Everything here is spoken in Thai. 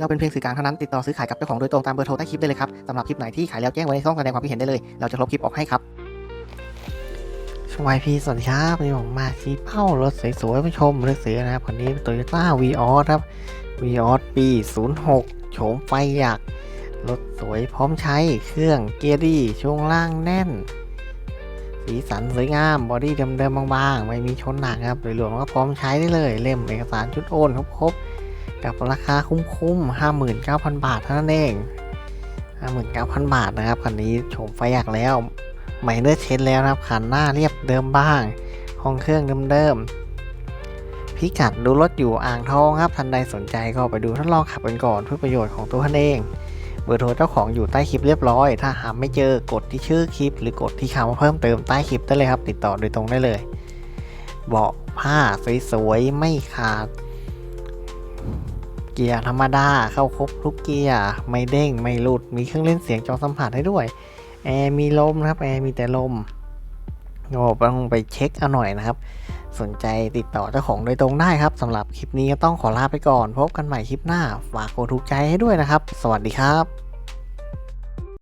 เราเป็นเพียงสื่อกลางเท่านั้นติดต่อซื้อขายกับเจ้าของโดยตรงตามเบอร์โทรใต้คลิปได้เลยครับสำหรับคลิปไหนที่ขายแล้วแจ้งไว้ในช่องแสดงความคิดเห็นได้เลยเราจะลบคลิปออกให้ครับชวงวพีสวัสดีครับวันนี้ผมมาชี้เป้ารถสวยๆผู้ชมเลือกซื้อนะครับคันนี้โตโยต้าวีออสครับวีออสปี 06 โฉมไฟหยักรถสวยพร้อมใช้เครื่องเกียร์ดีช่วงล่างแน่น สีสันสวยงามบอดี้เดิมๆบางๆ ไม่มีชนหนักครับโดยรวมก็พร้อมใช้ได้เลย เล่มเอกสารชุดโอนครบๆ กับราคาคุ้มๆ 59,000 บาทเท่านั้นเอง 59,000 บาทนะครับคันนี้โฉมไฟอยากแล้วใหม่เนื้อเช็ดแล้วนะครับคันหน้าเรียบเดิมบ้าง ห้องเครื่องเดิมๆพิกัดดูรถอยู่อ่างทองครับท่านใดสนใจก็ไปดูทดลองขับกันก่อนเพื่อประโยชน์ของตัวท่านเองเบอร์โทรเจ้าของอยู่ใต้คลิปเรียบร้อย ถ้าหาไม่เจอกดที่ชื่อคลิป หรือกดที่คำว่าเพิ่มเติมใต้คลิปได้เลยครับ ติดต่อโดยตรงได้เลย เบาะผ้าสวยๆไม่ขาด กียร์ธรรมดาเข้าครบทุกเกียร์ไม่เด้งไม่หลุดมีเครื่องเล่นเสียงจอสัมผัสให้ด้วยแอร์มีลมนะครับแอร์มีแต่ลมก็ต้องไปเช็คเอาหน่อยนะครับ สนใจติดต่อเจ้าของโดยตรงได้ครับสำหรับคลิปนี้ก็ต้องขอลาไปก่อน พบกันใหม่คลิปหน้า ฝากกดถูกใจให้ด้วยนะครับ สวัสดีครับ